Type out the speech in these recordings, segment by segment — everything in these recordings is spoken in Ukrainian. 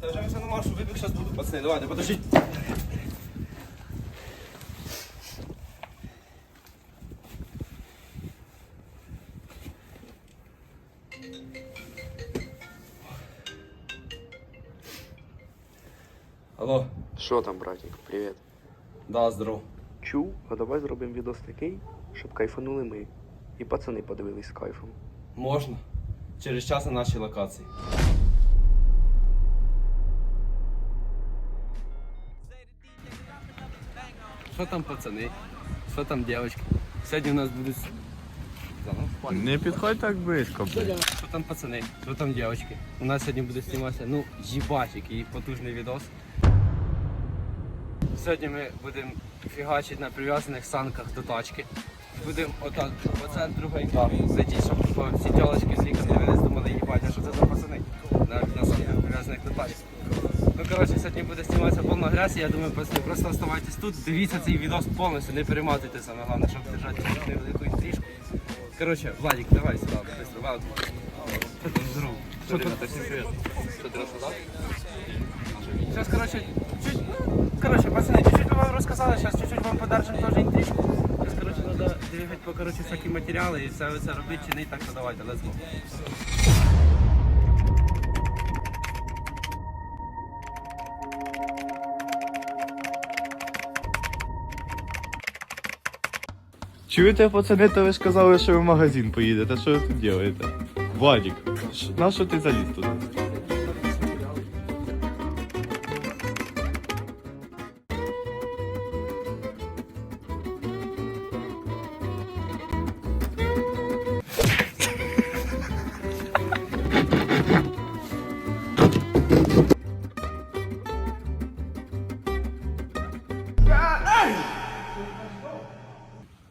Та вже на маршу вибіг, зараз буду, пацани, давайте, подождіть. Алло, Що там, братик, привіт. да, здоров. Чув, а давай зробимо відос такий, щоб кайфанули ми. І пацани подивились з кайфом. Можна. Через час на нашій локації. Що там, пацани? Що там, дівчатки? Сьогодні у нас будуть. Не підходь так близько, блядь. Що там, пацани? Що там, дівчатки? У нас сьогодні буде зніматися, ну, їбать, який потужний відос. Сьогодні ми будемо фігачити на прив'язаних санках до тачки. Будемо отак по центру гайка сидіти, щоб всі тілочки з вікон дивились, думали, їбать, а що це за пацани? На, санках прив'язаних до. Ну, коротше, сьогодні буде зніматися повна агресія. Я думаю, пацани, просто оставайтесь тут, дивіться цей відос повністю, не перематуйте саме головне, щоб держати невелику інтрижку. Коротше, Владик, давай сюди, быстро, Владик. Що там здорово? Що ти розказав? Сейчас, короче, чуть, ну, короче, пацаны, чуть-чуть вам рассказали, сейчас чуть-чуть вам подарчим тоже интрижку. Надо двигать по, короче, всякі матеріали і все це робити, чинити, так що давайте, let's go. Чуєте, пацани, то ви ж казали, що ви в магазин поїдете. Що ви тут робите? Владик, на що ти заліз туди?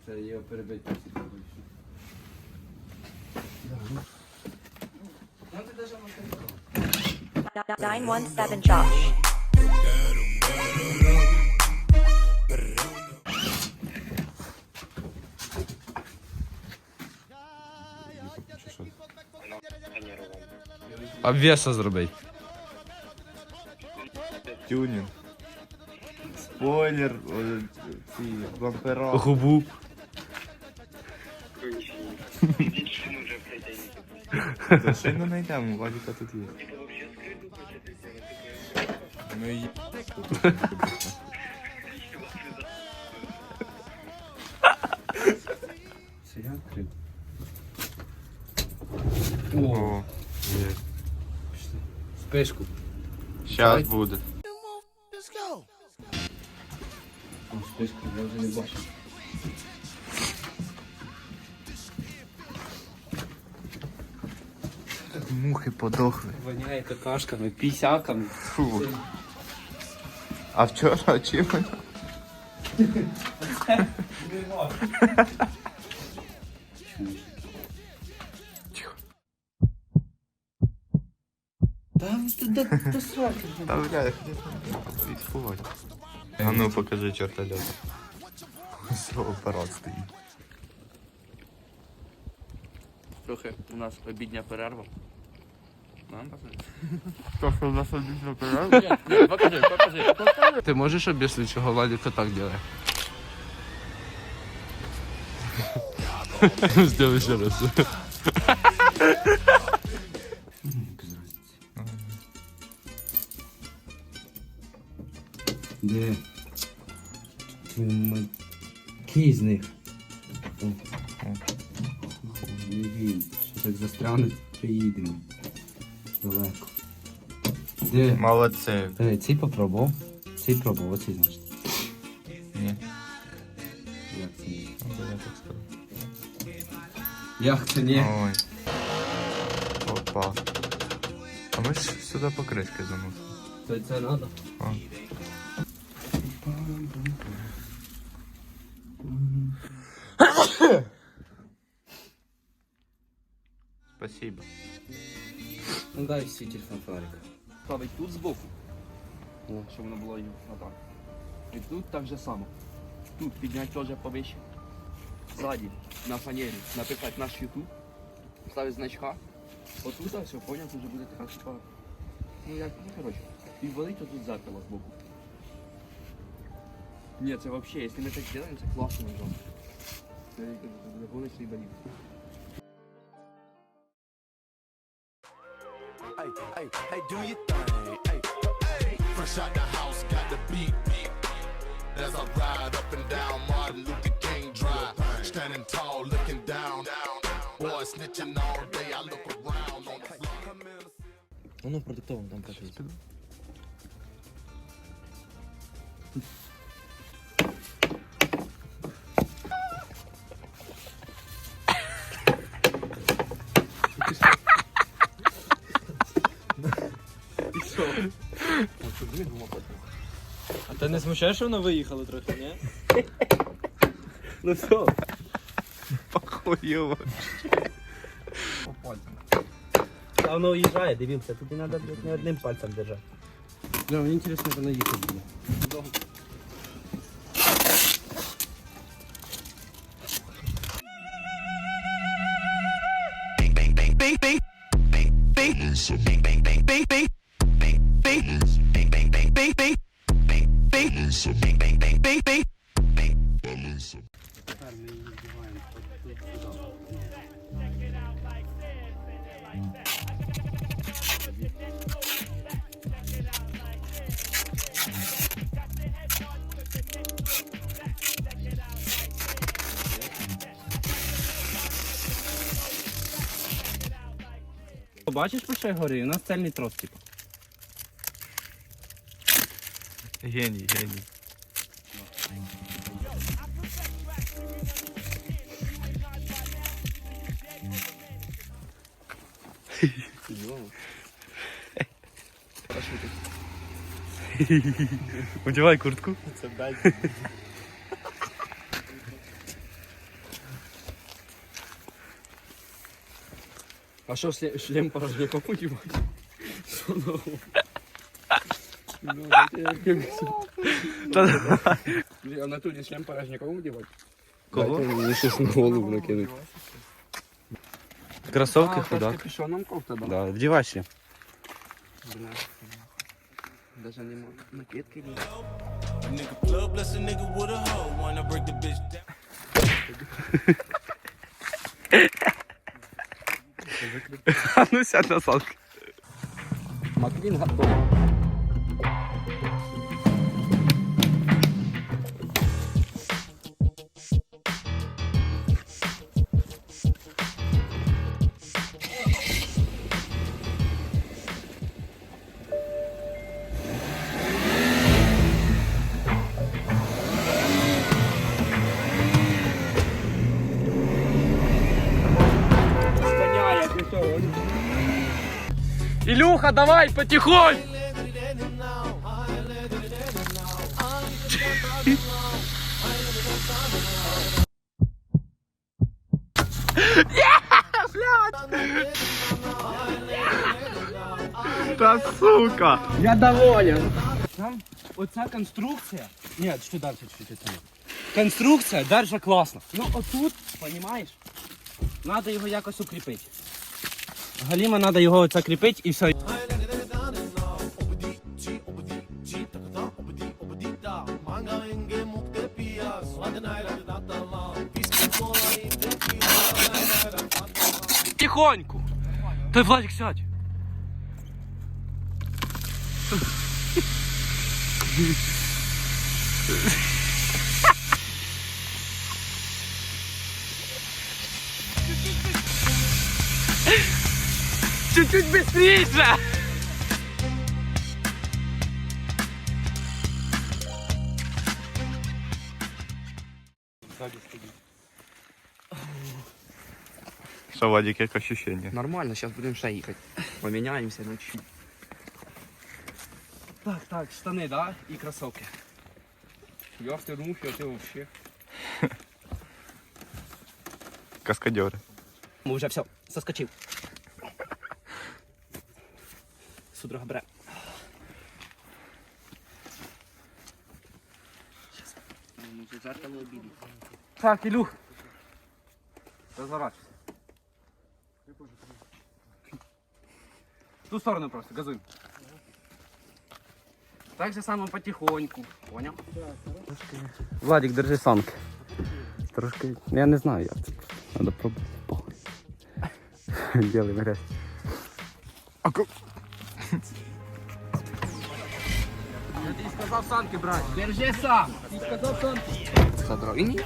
Це його перебити всі побільше. Ну, ти даже можеш 917 Josh. Обвеса зробить. Тюнінг. Спойлер, ці бампера. Губу. Та ще не знайдемо, у Владика тут є. Ну і Це я відкрив. О, є. Спишку. Щас буде. О, я вже не бачу. Мухи подохли. Воняє какашками, пісяками. Фу. А вчора чим? Та сраки. Та бля, відспувати. А ну покажи чертольот. Все, апарат стоїть. Трохи у нас обідня перерва. Пацани? То, що? Ні, покажи, покажи, покажи. Ти можеш об'яснити, чого Владика так робить? Сделай ще раз. Де? Який з них? О. Не він. Що так застрянуть, приїдемо. Далеко. Де? Молодці. Е, Цей попробував. Цей пробував, оцей значить. Ні, Як це ні? ну, я так скажу. Як це ні? Ой. Опа. А ми ж сюди покришки заносимо. То це надо. А. Спасибо. Ну дай телефон фонарик. Ставить тут збоку. О, щоб воно було отак. І тут так же само. Тут підняти теж повище. Ззаді, на фанері, написати наш YouTube, ставити значка Отут а все, поняв, вже буде така типа. Ну як, ну коротше. І валить отут зеркало збоку. Ні, це вообще, якщо ми так зробимо, це класно вже. Це буде вуличний балів. Hey, hey, hey, do your thing. Hey, hey. Fresh out the house, got the beat. As I ride up and down Martin Luther King Drive, standing tall, looking down. Boy, snitching all day. I look around on the floor. Воно в продуктовому там кажеться. А ти не смущаєш, що воно виїхало трохи, ні? Ну все. Похуєво. А воно уїжджає, дивіться, тут не треба не одним пальцем держати. Да, мені цікаво, як вона їхати буде. Бачиш, по що я говорю? У нас цельний трос, типу. Геній, геній. Одягай куртку. Це дай. А що шлем, шлем порожняком одівати? Що нового? Блін, А на туді шлем порожняком одівати? Кого? Дайте мені щось на голову накинуть. Кросовки А, то з худак. капюшоном кофта, да? Да, вдівай ще. Бля. Даже нема накидки ні. A nigga plug, bless a nigga with a hoe. Wanna break the bitch down. А ну сядь на салки. Маквін готовий. Ілюха, давай, потихонь! Та сука! Я доволен. Там оця конструкція. Ні, що далі чуть-чуть це. Конструкція держа класно. Ну отут, розумієш, треба його якось укріпити. Галіма треба його оце кріпити і все. Тихоньку. Той Владик сядь. Чуть-чуть быстрее! Що, Владик, як ощущення? Нормально, зараз будемо ще їхати. Поміняємося на чуть. Так, так, штани, да? І кросовки. Я в думав, що ти взагалі. Каскадьори. Ми вже все, соскочив. Судорога бере. Так, Ілюх. Розворачуйся. В ту сторону просто, газуй. Так же само потихоньку. Понял? Владик, держи санки. Трошки. Я не знаю як це. Надо пробувати. Похуй. Грязь. Я тобі сказав санки брати. Держи сам. Ти сказав санки. Задрав. І ні.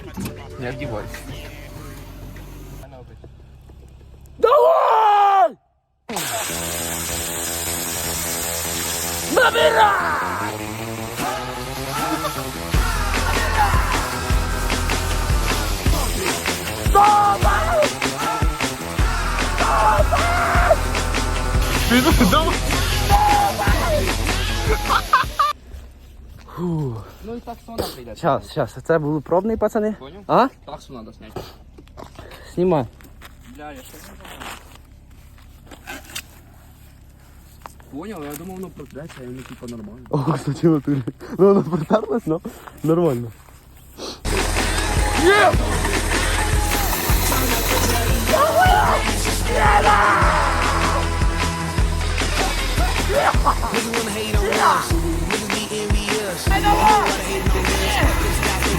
Не вдівайся. Ну і так сона прийде. Щас, щас, це був пробний, пацани. Понял? А? Таксу надо зняти. Снимай. Бля, я що Понял, я думал, воно протрется, а воно типа нормально. О, кстати, в натурі. Ну, воно протерлось, но нормально.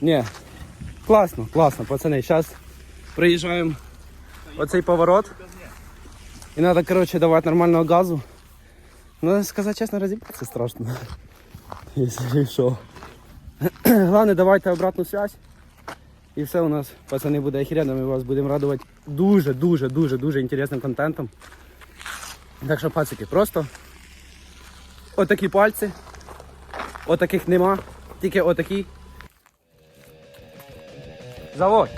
Ні. Класно, класно, пацани. Зараз приїжджаємо оцей поворот. І треба, коротше, давати нормального газу. Ну, сказати чесно, розібратися страшно. Якщо що. Головне, давайте обратну связь. І все у нас, пацани, буде охеренно. Ми вас будемо радувати дуже, дуже, дуже, інтересним контентом. Так що, пацики, просто отакі пальці. Отаких нема. Тільки отакі. Завод.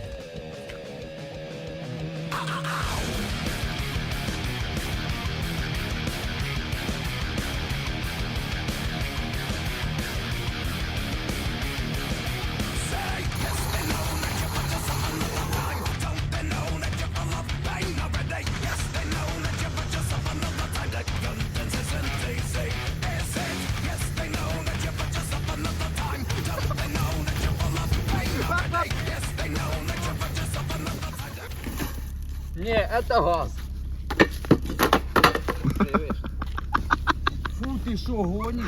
Це газ. Фу, ти що, гониш?